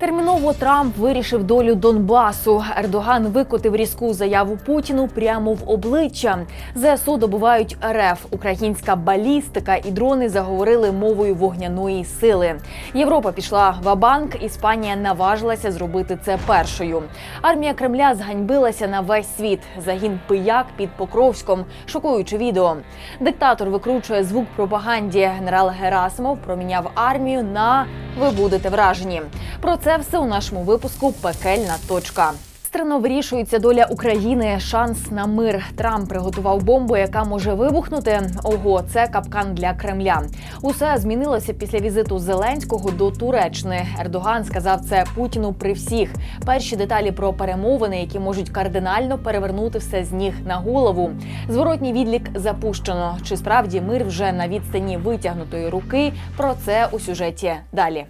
Терміново Трамп вирішив долю Донбасу. Ердоган викотив різку заяву Путіну прямо в обличчя. ЗСУ добувають РФ. Українська балістика і дрони заговорили мовою вогняної сили. Європа пішла в Абанк. Іспанія наважилася зробити це першою. Армія Кремля зганьбилася на весь світ. Загін пияк під Покровськом. Шокуюче відео. Диктатор викручує звук пропаганді. Генерал Герасимов проміняв армію на ви будете вражені. Про це все у нашому випуску Пекельна точка. Страно вирішується доля України. Шанс на мир. Трамп приготував бомбу, яка може вибухнути. Ого, це капкан для Кремля. Усе змінилося після візиту Зеленського до Туреччини. Ердоган сказав це Путіну при всіх. Перші деталі про перемовини, які можуть кардинально перевернути все з ніг на голову. Зворотній відлік запущено. Чи справді мир вже на відстані витягнутої руки? Про це у сюжеті далі.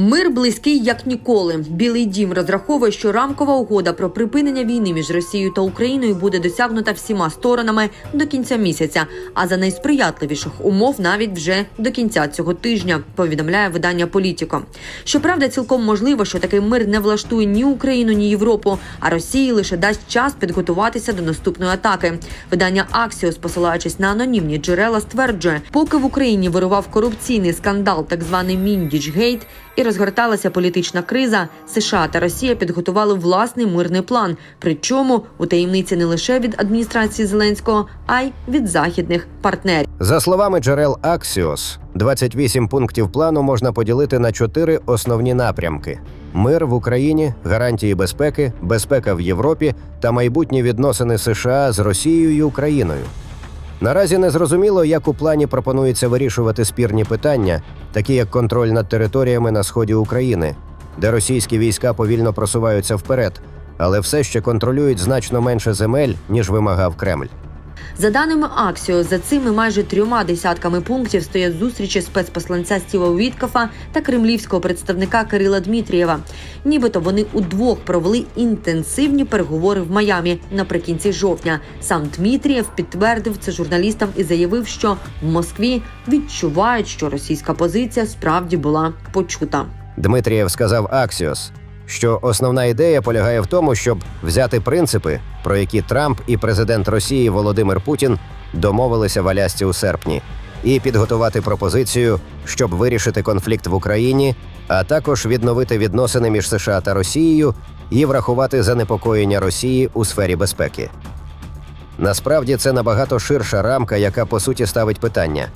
Мир близький як ніколи. Білий дім розраховує, що рамкова угода про припинення війни між Росією та Україною буде досягнута всіма сторонами до кінця місяця, а за найсприятливіших умов навіть вже до кінця цього тижня. Повідомляє видання Політіко. Щоправда, цілком можливо, що такий мир не влаштує ні Україну, ні Європу, а Росії лише дасть час підготуватися до наступної атаки. Видання Аксіос, посилаючись на анонімні джерела, стверджує, поки в Україні вирував корупційний скандал, так званий Міндічгейт, і розгорталася політична криза, США та Росія підготували власний мирний план. Причому у таємниці не лише від адміністрації Зеленського, а й від західних партнерів. За словами джерел Axios, 28 пунктів плану можна поділити на чотири основні напрямки: мир в Україні, гарантії безпеки, безпека в Європі та майбутні відносини США з Росією і Україною. Наразі не зрозуміло, як у плані пропонується вирішувати спірні питання, такі як контроль над територіями на сході України, де російські війська повільно просуваються вперед, але все ще контролюють значно менше земель, ніж вимагав Кремль. За даними Аксіо, за цими майже трьома десятками пунктів стоять зустрічі спецпосланця Стіва Віткафа та кремлівського представника Кирила Дмитрієва. Нібито вони удвох провели інтенсивні переговори в Майамі наприкінці жовтня. Сам Дмитрієв підтвердив це журналістам і заявив, що в Москві відчувають, що російська позиція справді була почута. Дмитрієв сказав Аксіос, що основна ідея полягає в тому, щоб взяти принципи, про які Трамп і президент Росії Володимир Путін домовилися в Алясці у серпні, і підготувати пропозицію, щоб вирішити конфлікт в Україні, а також відновити відносини між США та Росією і врахувати занепокоєння Росії у сфері безпеки. Насправді це набагато ширша рамка, яка по суті ставить питання: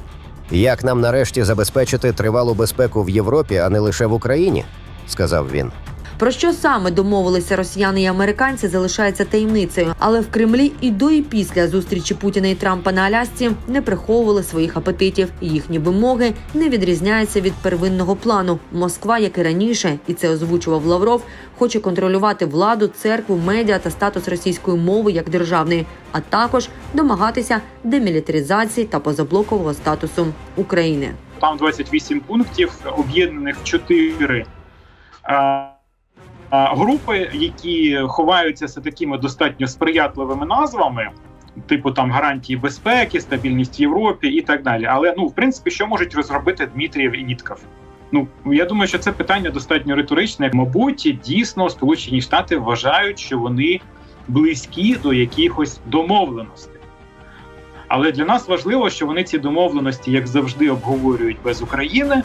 як нам нарешті забезпечити тривалу безпеку в Європі, а не лише в Україні, сказав він. Про що саме домовилися росіяни і американці, залишається таємницею. Але в Кремлі і до і після зустрічі Путіна і Трампа на Алясці не приховували своїх апетитів. Їхні вимоги не відрізняються від первинного плану. Москва, як і раніше, і це озвучував Лавров, хоче контролювати владу, церкву, медіа та статус російської мови як державної, а також домагатися демілітаризації та позаблокового статусу України. Там 28 пунктів, об'єднаних в чотири е, групи, які ховаються за такими достатньо сприятливими назвами, типу там гарантії безпеки, стабільність в Європі і так далі. Але ну, в принципі, що можуть розробити Дмитрієв і Вітков? Ну я думаю, що це питання достатньо риторичне. Мабуть, дійсно Сполучені Штати вважають, що вони близькі до якихось домовленостей. Але для нас важливо, що вони ці домовленості, як завжди, обговорюють без України,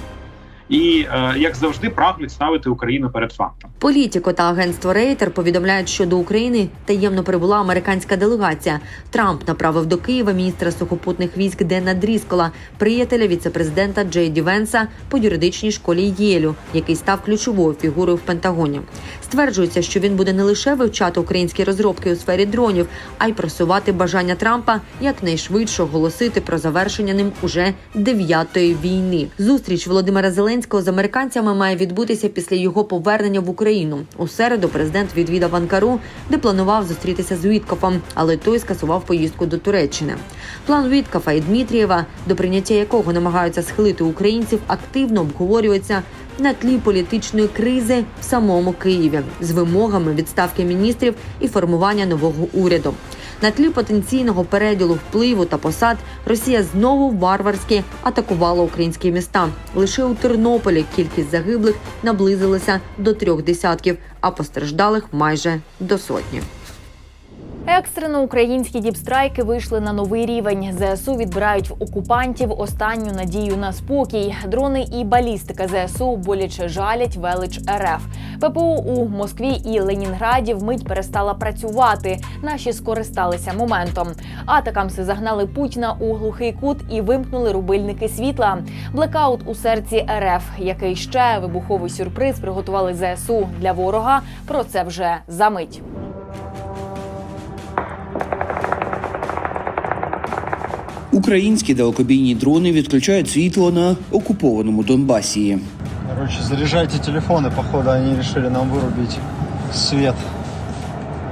і е, як завжди прагнуть ставити Україну перед фактом. Політіко та агентство Рейтер повідомляють, що до України таємно прибула американська делегація. Трамп направив до Києва міністра сухопутних військ Дена Дріскола, приятеля віцепрезидента Джей Ді Венса по юридичній школі Єлю, який став ключовою фігурою в Пентагоні. Стверджується, що він буде не лише вивчати українські розробки у сфері дронів, а й просувати бажання Трампа якнайшвидше оголосити про завершення ним уже дев'ятої війни. Зустріч Володимира Зеленського з американцями має відбутися після його повернення в Україну. У середу президент відвідав Анкару, де планував зустрітися з Віткофом, але той скасував поїздку до Туреччини. План Віткофа і Дмитрієва, до прийняття якого намагаються схилити українців, активно обговорюється на тлі політичної кризи в самому Києві з вимогами відставки міністрів і формування нового уряду. На тлі потенційного переділу впливу та посад Росія знову варварськи атакувала українські міста. Лише у Тернополі кількість загиблих наблизилася до трьох десятків, а постраждалих майже до сотні. Екстрено українські діпстрайки вийшли на новий рівень. ЗСУ відбирають в окупантів останню надію на спокій. Дрони і балістика ЗСУ боляче жалять велич РФ. ППО у Москві і Ленінграді вмить перестала працювати. Наші скористалися моментом. Атакамси загнали Путіна у глухий кут і вимкнули рубильники світла. Блекаут у серці РФ. Який ще вибуховий сюрприз приготували ЗСУ для ворога. Про це вже за Українські далекобійні дрони відключають світло на окупованому Донбасі. Короче, заряжайте телефоны, походу они решили нам вырубить свет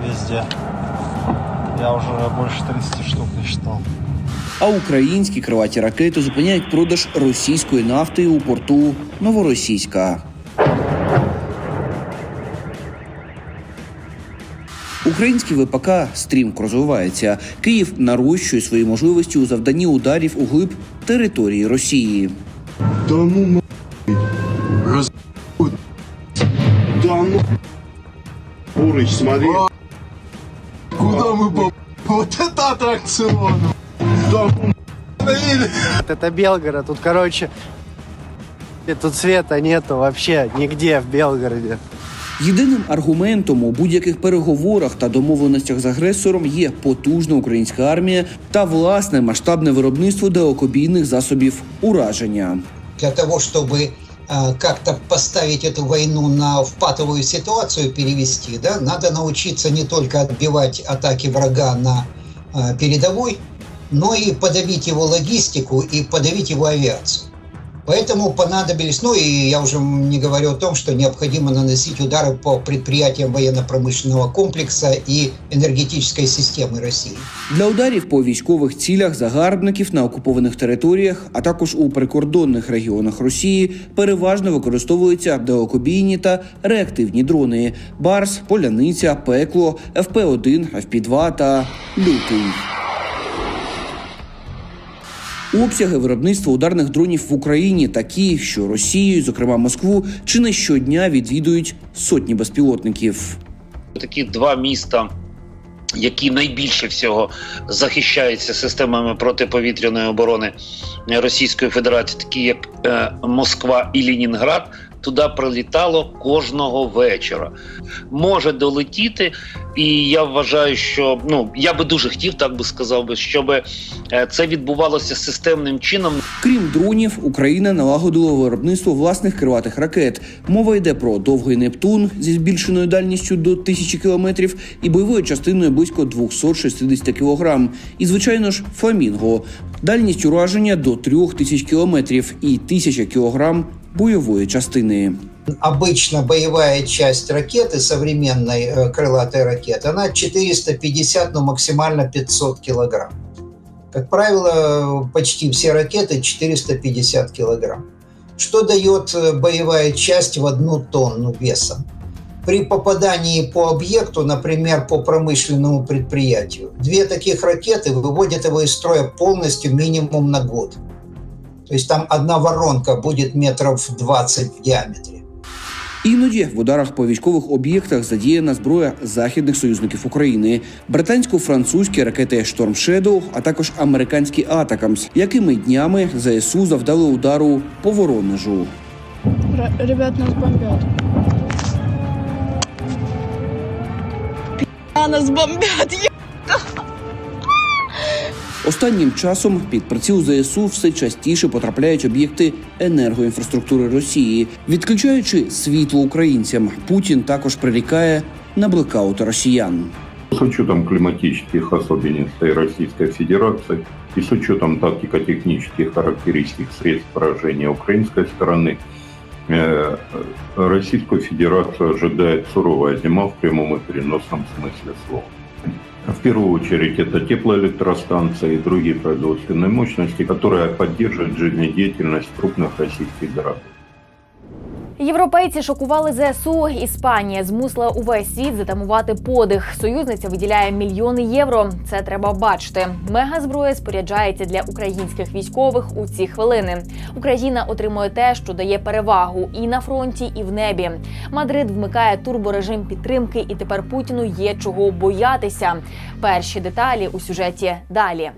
везде. Я уже больше 30 штук не считал. А українські крилаті ракети зупиняють продаж російської нафти у порту Новоросійська. Український ВПК стрімко розвивається. Київ нарощує свої можливості у завданні ударів у глиб території Росії. Да ну на раз... Да ну Бурыч, смотри. Куда мы по... Вот это аттракцион! Да ну Это Белгород, тут, короче, и тут света нету вообще нигде в Белгороде. Єдиним аргументом у будь-яких переговорах та домовленостях з агресором є потужна українська армія та власне масштабне виробництво далекобійних засобів ураження. для того, чтобы э, как-то поставить эту войну на впатовую ситуацию, перевести, да, надо научиться не только отбивать атаки врага на э, передовой, но и подавить его логистику и подавить его авиацию. Поэтому понадобились, ну и я уже не говорю о том, что необходимо наносить удары по предприятиям военно-промышленного комплекса и энергетической системы России. Для ударів по військових цілях загарбників на окупованих територіях, а також у прикордонних регіонах Росії, переважно використовуються далекобійні та реактивні дрони: Барс, Поляниця, Пекло, ФП-1, ФП-2 та Лютий. Обсяги виробництва ударних дронів в Україні такі, що Росію, зокрема Москву, чи не щодня відвідують сотні безпілотників. такі два міста, які найбільше всього захищаються системами протиповітряної оборони Російської Федерації, такі як е, Москва і Ленінград. Туди прилітало кожного вечора. Може долетіти, і я вважаю, що ну я би дуже хотів, так би сказав би, щоб е, це відбувалося системним чином. Крім дронів, Україна налагодила виробництво власних крилатих ракет. Мова йде про довгий Нептун зі збільшеною дальністю до 1000 кілометрів і бойовою частиною близько 260 кілограм. І звичайно ж, фламінго. Дальність ураження до 3000 кілометрів і 1000 кілограм бойової частини. Обычно боевая часть ракеты, современной э, крылатой ракеты, она 450, но максимально 500 килограмм. Как правило, почти все ракеты 450 килограмм. Что дает э, боевая часть в одну тонну весом? При попадании по объекту, например, по промышленному предприятию, две таких ракеты выводят его из строя полностью минимум на год. То есть там одна воронка будет метров 20 в диаметре. Іноді в ударах по військових об'єктах задіяна зброя західних союзників України, британсько-французькі ракети Storm Shadow, а також американські Атакамс, якими днями ЗСУ завдали удару по Воронежу. Р- ребят, нас бомбят. А нас бомбят! е- Останнім часом під приціл ЗСУ все частіше потрапляють об'єкти енергоінфраструктури Росії, відключаючи світло українцям. Путін також прирікає на блекаути росіян. С учетом климатических особенностей Российской Федерации и с учетом тактико-технических характеристик средств поражения украинской стороны, э, Российскую Федерацию ожидает суровая зима в прямом и переносном смысле слова. В первую очередь это теплоэлектростанции и другие производственные мощности, которые поддерживают жизнедеятельность крупных российских городов. Європейці шокували ЗСУ. Іспанія змусила увесь світ затамувати подих. Союзниця виділяє мільйони євро. Це треба бачити. Мегазброя споряджається для українських військових у ці хвилини. Україна отримує те, що дає перевагу і на фронті, і в небі. Мадрид вмикає турборежим підтримки, і тепер Путіну є чого боятися. Перші деталі у сюжеті далі.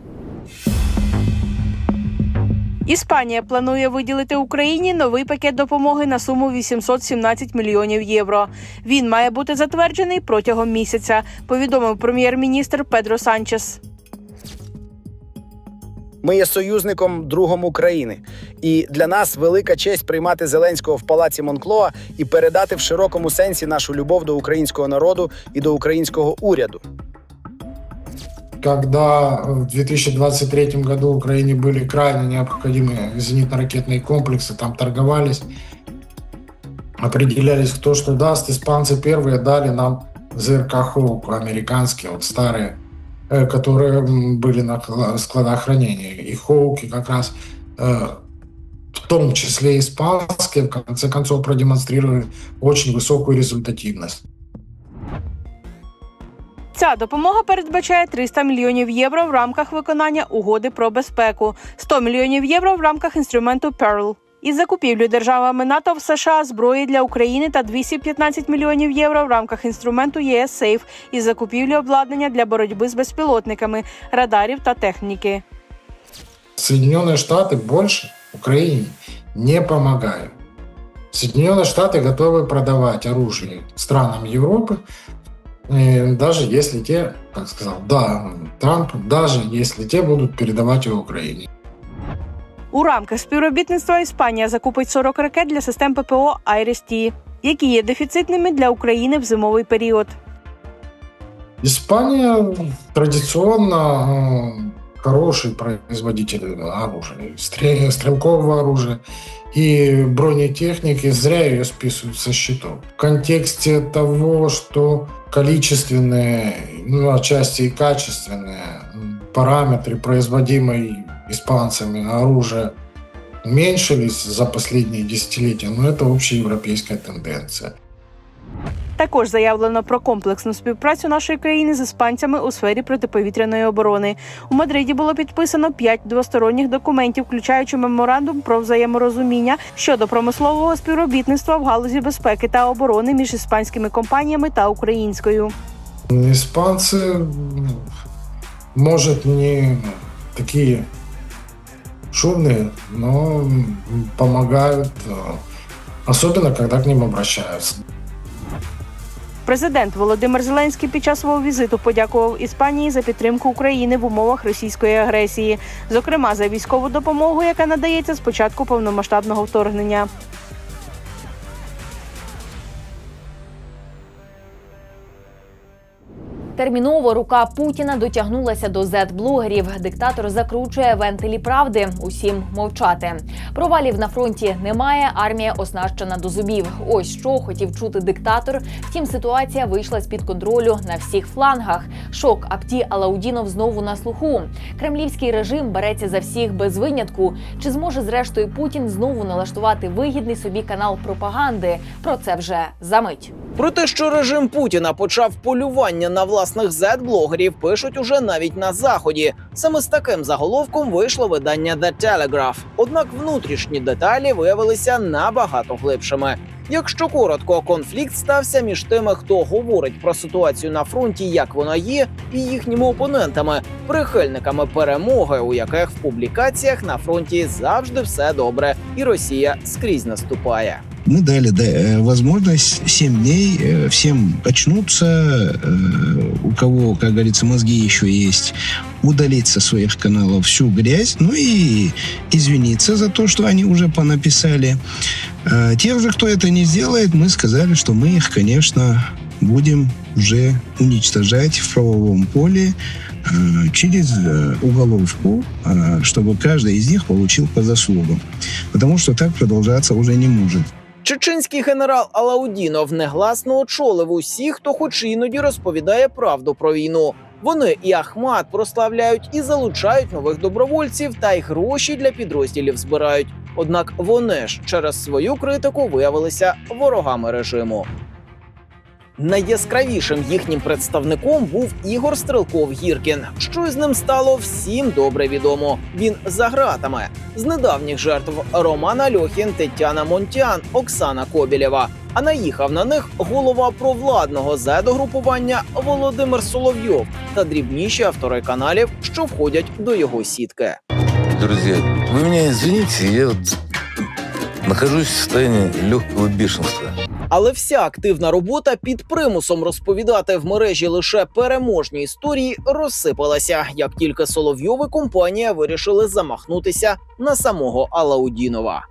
Іспанія планує виділити Україні новий пакет допомоги на суму 817 мільйонів євро. Він має бути затверджений протягом місяця. Повідомив прем'єр-міністр Педро Санчес. Ми є союзником другом України, і для нас велика честь приймати Зеленського в палаці Монклоа і передати в широкому сенсі нашу любов до українського народу і до українського уряду. Когда в 2023 году Украине были крайне необходимы зенитно-ракетные комплексы, там торговались, определялись, кто что даст. Испанцы первые дали нам ЗРК «Хоук» американские, вот старые, э, которые были на кла- складах хранения. И «Хоуки» как раз э, в том числе испанские, в конце концов продемонстрировали очень высокую результативность. Ця допомога передбачає 300 мільйонів євро в рамках виконання угоди про безпеку, 100 мільйонів євро в рамках інструменту Pearl. Із закупівлю державами НАТО в США зброї для України та 215 мільйонів євро в рамках інструменту ЄС Сейф із закупівлі обладнання для боротьби з безпілотниками, радарів та техніки. Соединенные Штаты больше Украине не помогают. Соединенные Штаты готовы продавать оружие странам Европы, э, даже если те, как сказал, да, Трамп, даже если те будут передавать его Украине. У рамках співробітництва Іспанія закупить 40 ракет для систем ППО «Айріс-Ті», які є дефіцитними для України в зимовий період. Испания традиционно э, хороший производитель оружия, стре- стрелкового оружия и бронетехники, зря ее списывают со счетов. В контексте того, что количественные, ну, отчасти и качественные параметры производимой испанцами оружия уменьшились за последние десятилетия, но это общеевропейская тенденция. Також заявлено про комплексну співпрацю нашої країни з іспанцями у сфері протиповітряної оборони. У Мадриді було підписано п'ять двосторонніх документів, включаючи меморандум про взаєморозуміння щодо промислового співробітництва в галузі безпеки та оборони між іспанськими компаніями та українською. Испанцы, м, может, не такие шумные, но м, помогают, э, особенно когда к ним обращаются. Президент Володимир Зеленський під час свого візиту подякував Іспанії за підтримку України в умовах російської агресії, зокрема за військову допомогу, яка надається з початку повномасштабного вторгнення. Терміново рука Путіна дотягнулася до зет-блогерів. Диктатор закручує вентилі правди. Усім мовчати. Провалів на фронті немає. Армія оснащена до зубів. Ось що хотів чути диктатор. Втім, ситуація вийшла з під контролю на всіх флангах. Шок Апті Алаудінов знову на слуху. Кремлівський режим береться за всіх без винятку. Чи зможе зрештою Путін знову налаштувати вигідний собі канал пропаганди? Про це вже за мить. Про те, що режим Путіна почав полювання на власних зет-блогерів, пишуть уже навіть на заході. Саме з таким заголовком вийшло видання The Telegraph. Однак внутрішні деталі виявилися набагато глибшими. Якщо коротко, конфлікт стався між тими, хто говорить про ситуацію на фронті, як вона є, і їхніми опонентами, прихильниками перемоги, у яких в публікаціях на фронті завжди все добре, і Росія скрізь наступає. Мы дали да, э, возможность 7 дней э, всем очнуться, э, у кого, как говорится, мозги еще есть, удалить со своих каналов всю грязь, ну и извиниться за то, что они уже понаписали. Тех же, кто это не сделает, мы сказали, что мы их, конечно, будем уже уничтожать в правовом поле через уголовку, чтобы каждый из них получил по заслугам. Потому что так продолжаться уже не может. Чеченський генерал Алаудінов негласно очолив усіх, хто хоч іноді розповідає правду про війну. Вони і Ахмат прославляють і залучають нових добровольців, та й гроші для підрозділів збирають. Однак вони ж через свою критику виявилися ворогами режиму. Найяскравішим їхнім представником був Ігор Стрелков Гіркін. Що з ним стало всім добре відомо. Він за ґратами. З недавніх жертв Роман Альохін, Тетяна Монтян, Оксана Кобілєва. А наїхав на них голова провладного зедогрупування Володимир Соловйов та дрібніші автори каналів, що входять до його сітки. Друзья, вы меня извините, я вот нахожусь в состоянии легкого бешенства. Але вся активна робота під примусом розповідати в мережі лише переможні історії розсипалася, як тільки Соловйови компанія вирішили замахнутися на самого Алаудінова.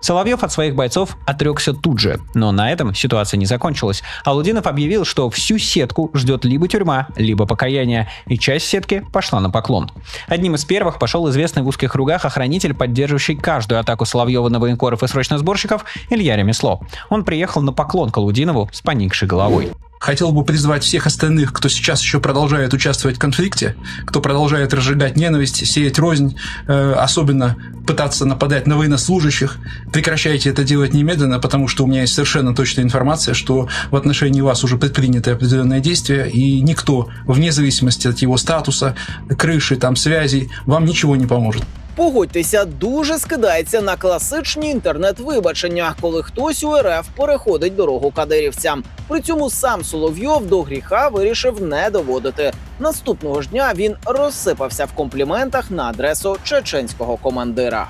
Соловьев от своих бойцов отрекся тут же, но на этом ситуация не закончилась. Алудинов объявил, что всю сетку ждет либо тюрьма, либо покаяние, и часть сетки пошла на поклон. Одним из первых пошел известный в узких кругах охранитель, поддерживающий каждую атаку Соловьева на военкоров и срочносборщиков Илья Ремесло. Он приехал на поклон к Алудинову с поникшей головой. Хотел бы призвать всех остальных, кто сейчас еще продолжает участвовать в конфликте, кто продолжает разжигать ненависть, сеять рознь, э, особенно пытаться нападать на военнослужащих. Прекращайте это делать немедленно, потому что у меня есть совершенно точная информация, что в отношении вас уже предприняты определенные действия, и никто, вне зависимости от его статуса, крыши, там, связей, вам ничего не поможет. Погодьтеся, дуже скидається на класичні інтернет-вибачення, коли хтось у РФ переходить дорогу кадирівцям. При цьому сам Соловйов до гріха вирішив не доводити. Наступного ж дня він розсипався в компліментах на адресу чеченського командира.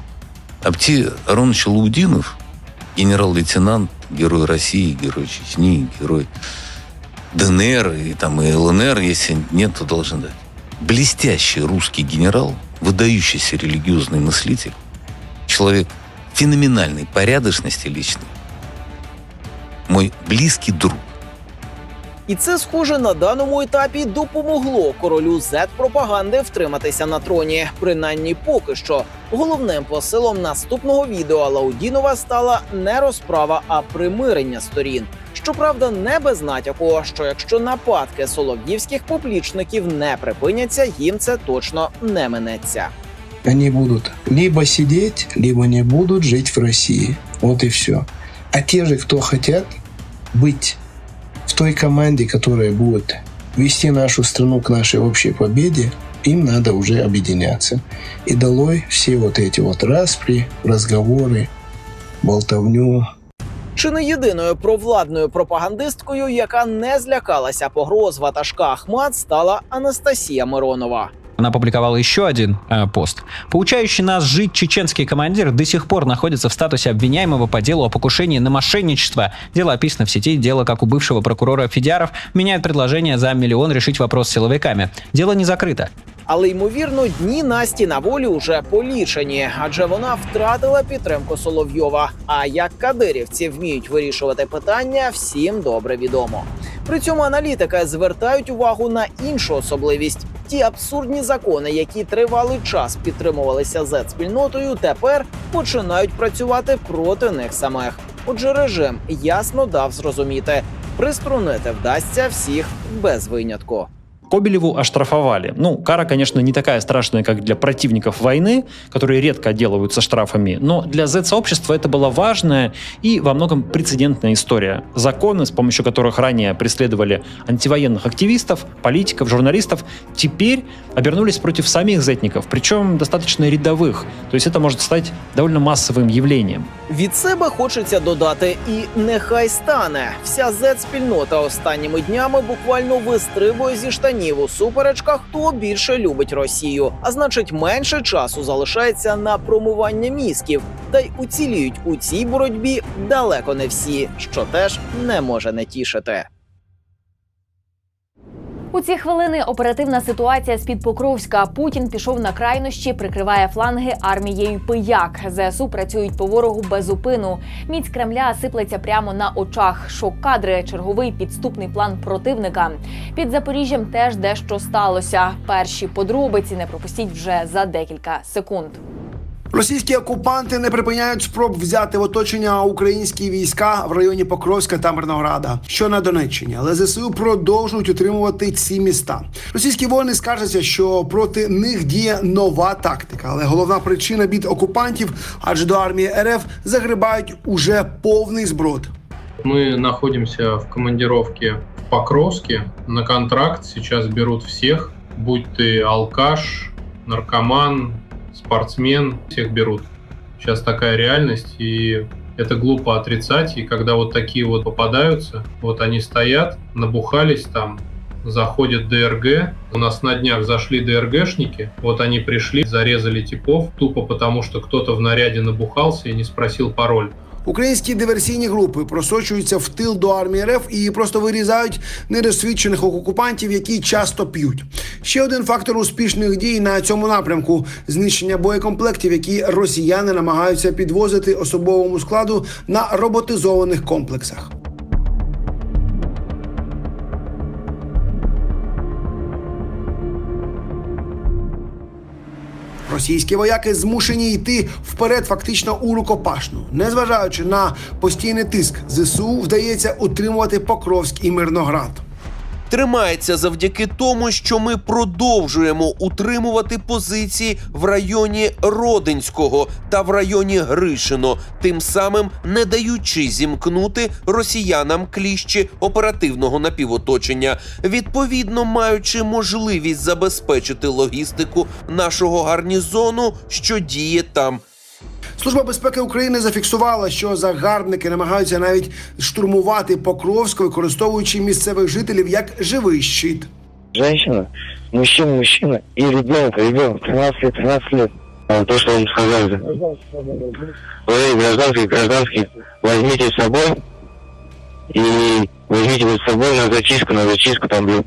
Апти Аронович Лаудинов, генерал-лейтенант, герой России, герой Чечни, герой ДНР и там и ЛНР, если нет, то должен дать. Блестящий русский генерал, выдающийся религиозный мыслитель, человек феноменальной порядочности личной, мой близкий друг. і це, схоже, на даному етапі допомогло королю z пропаганди втриматися на троні. Принаймні, поки що. Головним посилом наступного відео Алаудінова стала не розправа, а примирення сторін. Щоправда, не без натяку, що якщо нападки солов'ївських поплічників не припиняться, їм це точно не минеться. Они будут либо сидеть, либо не будут жить в России. Вот и все. А же, кто хотят быть в той команде, которая будет вести нашу страну к нашей общей победе, им надо уже объединяться. И долой все вот эти вот распри, разговоры, болтовню, Чи не єдиною провладною пропагандисткою, яка не злякалася погроз ватажка Ахмат, стала Анастасія Миронова. Она опубликовала еще один э, пост. Поучающий нас жить чеченский командир до сих пор находится в статусе обвиняемого по делу о покушении на мошенничество. Дело описано в сети. Дело, как у бывшего прокурора Федяров, меняют предложение за миллион решить вопрос с силовиками. Дело не закрыто. Але ймовірно, дні Насті на волі уже полічені, адже вона втратила підтримку Соловйова. А як кадирівці вміють вирішувати питання, всім добре відомо. При цьому аналітики звертають увагу на іншу особливість: ті абсурдні закони, які тривалий час підтримувалися z спільнотою, тепер починають працювати проти них самих. Отже, режим ясно дав зрозуміти, приструнити вдасться всіх без винятку. Кобелеву оштрафовали. Ну, кара, конечно, не такая страшная, как для противников войны, которые редко отделываются штрафами, но для Z-сообщества это была важная и во многом прецедентная история. Законы, с помощью которых ранее преследовали антивоенных активистов, политиков, журналистов, теперь обернулись против самих зетников, причем достаточно рядовых. То есть это может стать довольно массовым явлением. Від себе хочеться додати, і нехай стане. Вся Z-спільнота останніми днями буквально вистрибує зі штанів у суперечках, хто більше любить Росію. А значить, менше часу залишається на промивання мізків. Та й уціліють у цій боротьбі далеко не всі, що теж не може не тішити. У ці хвилини оперативна ситуація з під Покровська. Путін пішов на крайнощі, прикриває фланги армією пияк. ЗСУ працюють по ворогу без зупину. Міць Кремля сиплеться прямо на очах. Шок-кадри, черговий підступний план противника. Під Запоріжжям теж дещо сталося. Перші подробиці не пропустіть вже за декілька секунд. Російські окупанти не припиняють спроб взяти в оточення українські війська в районі Покровська та Мирнограда, що на Донеччині, але ЗСУ продовжують утримувати ці міста. Російські воїни скаржаться, що проти них діє нова тактика, але головна причина бід окупантів, адже до армії РФ загрибають уже повний зброд. Мы находимся в командировке в Покровске. На контракт сейчас берут всех, будь ты алкаш, наркоман, спортсмен, всех берут. Сейчас такая реальность, и это глупо отрицать. И когда вот такие вот попадаются, вот они стоят, набухались там, заходит ДРГ. У нас на днях зашли ДРГшники. Вот они пришли, зарезали типов, тупо потому, что кто-то в наряде набухался и не спросил пароль. Українські диверсійні групи просочуються в тил до армії РФ і просто вирізають недосвідчених окупантів, які часто п'ють. Ще один фактор успішних дій на цьому напрямку знищення боєкомплектів, які росіяни намагаються підвозити особовому складу на роботизованих комплексах. Російські вояки змушені йти вперед, фактично у рукопашну. Незважаючи на постійний тиск, ЗСУ вдається утримувати Покровськ і Мирноград. Тримається завдяки тому, що ми продовжуємо утримувати позиції в районі Родинського та в районі Гришино, тим самим не даючи зімкнути росіянам кліщі оперативного напівоточення, відповідно маючи можливість забезпечити логістику нашого гарнізону, що діє там. Служба безпеки України зафіксувала, що загарбники намагаються навіть штурмувати Покровськ, використовуючи місцевих жителів як живий щит. Женщина, мужчина, мужчина и ребенок, ребенок, 13 лет, 13 лет. То, что вам сказали. Вы гражданские, гражданские, возьмите с собой и возьмите вот с собой на зачистку, на зачистку там блин.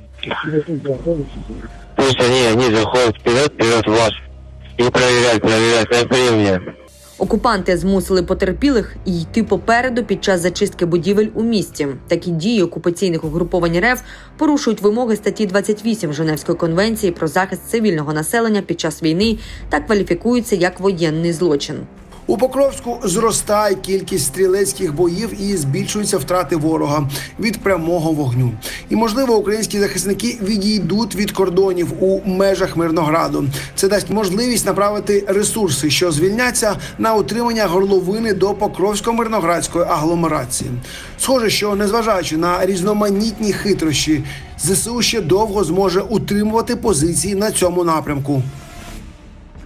Пусть они, они заходят вперед, вперед вас и проверяют, проверяют, как времени. Окупанти змусили потерпілих йти попереду під час зачистки будівель у місті. Такі дії окупаційних угруповань РФ порушують вимоги статті 28 Женевської конвенції про захист цивільного населення під час війни та кваліфікуються як воєнний злочин. У Покровську зростає кількість стрілецьких боїв і збільшуються втрати ворога від прямого вогню. І можливо, українські захисники відійдуть від кордонів у межах Мирнограду. Це дасть можливість направити ресурси, що звільняться на утримання горловини до Покровсько-мирноградської агломерації. Схоже, що незважаючи на різноманітні хитрощі, ЗСУ ще довго зможе утримувати позиції на цьому напрямку.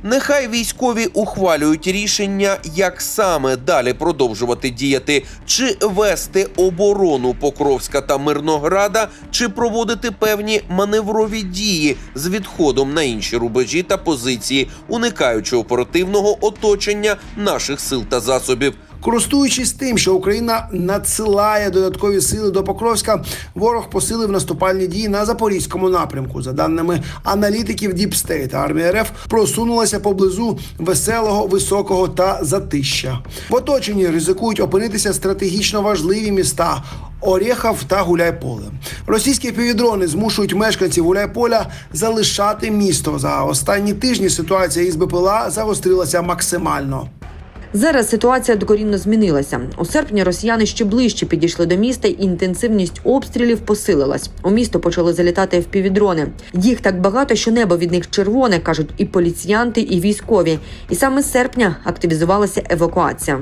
Нехай військові ухвалюють рішення, як саме далі продовжувати діяти, чи вести оборону Покровська та Мирнограда, чи проводити певні маневрові дії з відходом на інші рубежі та позиції, уникаючи оперативного оточення наших сил та засобів. Користуючись тим, що Україна надсилає додаткові сили до Покровська, ворог посилив наступальні дії на запорізькому напрямку. За даними аналітиків State, армія РФ просунулася поблизу веселого, високого та затища. В оточенні ризикують опинитися стратегічно важливі міста. Орєхов та Гуляйполе. Російські півдрони змушують мешканців Гуляйполя залишати місто. За останні тижні ситуація із БПЛА загострилася максимально. Зараз ситуація докорінно змінилася. У серпні росіяни ще ближче підійшли до міста, і інтенсивність обстрілів посилилась. У місто почали залітати впівдрони. Їх так багато, що небо від них червоне, кажуть і поліціянти, і військові. І саме з серпня активізувалася евакуація.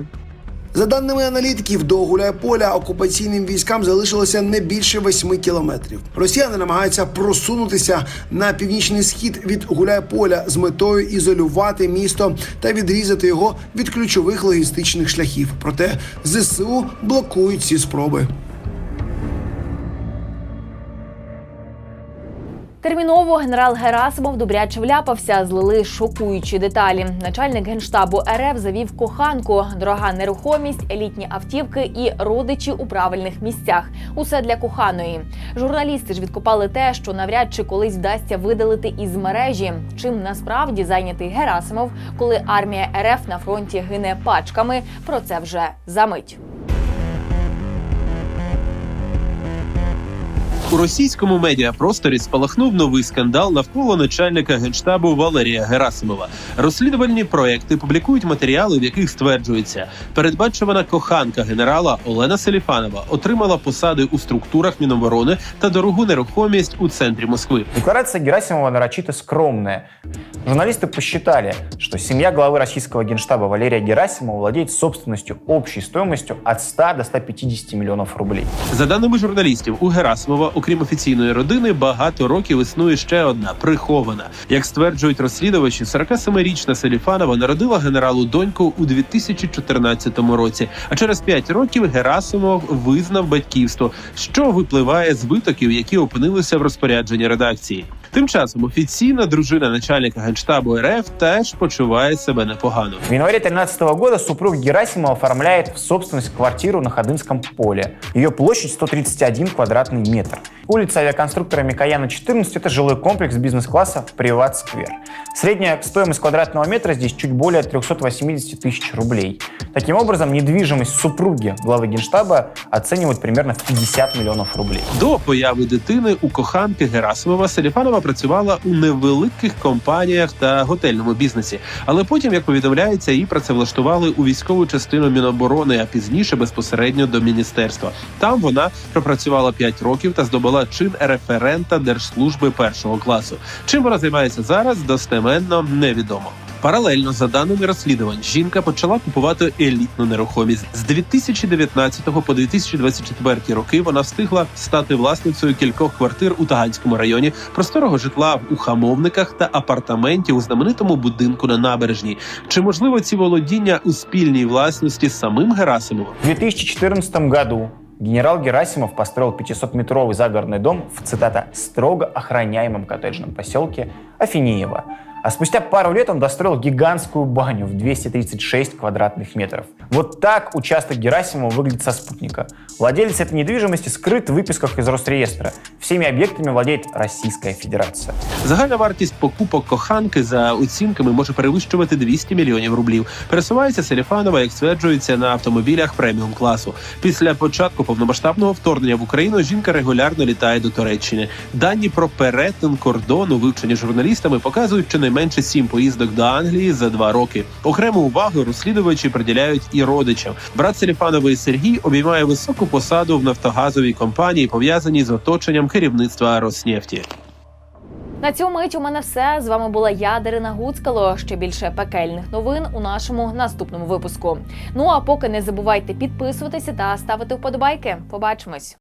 За даними аналітиків, до Гуляйполя окупаційним військам залишилося не більше восьми кілометрів. Росіяни намагаються просунутися на північний схід від Гуляйполя з метою ізолювати місто та відрізати його від ключових логістичних шляхів. Проте ЗСУ блокують ці спроби. Терміново генерал Герасимов добряче вляпався, злили шокуючі деталі. Начальник генштабу РФ завів коханку, дорога нерухомість, елітні автівки і родичі у правильних місцях. Усе для коханої. Журналісти ж відкопали те, що навряд чи колись вдасться видалити із мережі. Чим насправді зайнятий Герасимов, коли армія РФ на фронті гине пачками. Про це вже за мить. російському медіапросторі спалахнув новий скандал навколо начальника генштабу Валерія Герасимова. Розслідувальні проекти публікують матеріали, в яких стверджується, передбачувана коханка генерала Олена Селіфанова отримала посади у структурах Міноборони та дорогу нерухомість у центрі Москви. Декларация Герасимова нарочито скромная. Журналисты посчитали, что семья главы российского генштаба Валерия Герасимова владеет собственностью общей стоимостью от 100 до 150 миллионов рублей. За даними журналістів, у Герасимова, окрім офіційної родини, багато років існує ще одна прихована. Як стверджують розслідувачі, 47-річна Селіфанова народила генералу доньку у 2014 році. А через 5 років Герасимов визнав батьківство, що випливає з витоків, які опинилися в розпорядженні редакції. Тим часом офіційна дружина начальника генштабу РФ теж почуває себе непогано. В январе 2013 года супруг Герасимова оформляет в собственность квартиру на Ходынском поле. Ее площадь 131 квадратный метр. Улица авиаконструктора Микояна 14 – это жилой комплекс бизнес-класса «Приват-сквер». Средняя стоимость квадратного метра здесь чуть более 380 тысяч рублей. Таким образом, недвижимость супруги главы генштаба оценивают примерно в 50 миллионов рублей. До появи дитини у коханки Герасимова Селіфанова працювала у невеликих компаніях та готельному бізнесі. Але потім, як повідомляється, її працевлаштували у військову частину Міноборони, а пізніше безпосередньо до міністерства. Там вона пропрацювала 5 років та здобула чин референта держслужби першого класу. Чим вона займається зараз, достеменно невідомо. Паралельно за даними розслідувань, жінка почала купувати елітну нерухомість з 2019 по 2024 роки. Вона встигла стати власницею кількох квартир у Таганському районі, просторого житла у хамовниках та апартаментів у знаменитому будинку на набережній. Чи можливо ці володіння у спільній власності з самим Герасимовим? В 2014 году генерал Герасимов построил 500-метровый загородный дом в, цитата, «строго охраняемом коттеджном поселке Афинеево». А спустя пару лет он достроил гигантскую баню в 236 квадратных метров. Вот так участок Герасимова выглядит со спутника. Владелец этой недвижимости скрыт в выписках из Росреестра. Всеми объектами владеет Российская Федерация. Загальна вартість покупок коханки за оцінками може перевищувати 200 мільйонів рублів. Пересувається Селіфанова, як стверджується, на автомобілях преміум класу. Після початку повномасштабного вторгнення в Україну жінка регулярно літає до Туреччини. Дані про перетин кордону, вивчені журналістами, показують щонайменше сім поїздок до Англії за два роки. Окрему увагу розслідувачі приділяють і родичам. Брат Селіфанової Сергій обіймає високу посаду в нафтогазовій компанії, пов'язаній з оточенням керівництва Роснефті. На цю мить у мене все. З вами була я, Дарина Гуцкало. Ще більше пекельних новин у нашому наступному випуску. Ну а поки не забувайте підписуватися та ставити вподобайки. Побачимось.